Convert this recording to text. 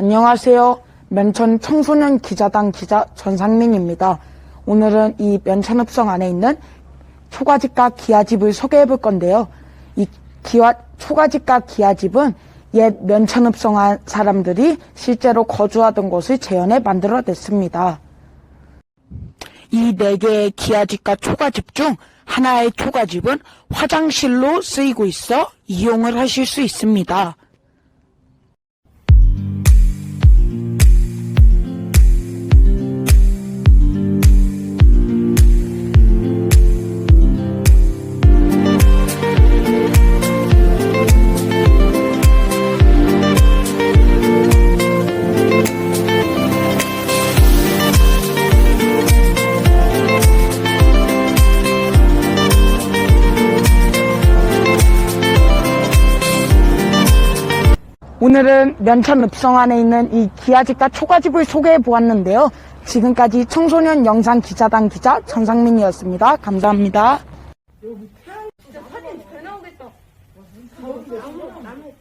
안녕하세요. 면천 청소년 기자단 기자 전상민입니다. 오늘은 이 면천읍성 안에 있는 초가집과 기아집을 소개해 볼 건데요. 이 기와, 초가집과 기아집은 옛 면천읍성 안 사람들이 실제로 거주하던 곳을 재현해 만들어냈습니다. 이 네 개의 기아집과 초가집 중 하나의 초가집은 화장실로 쓰이고 있어 이용을 하실 수 있습니다. 오늘은 면천 읍성 안에 있는 이 기아집과 초가집을 소개해 보았는데요. 지금까지 청소년 영상 기자단 기자 전상민이었습니다. 감사합니다. 여기 진짜 사진 잘 나오겠다. 나무, 나무.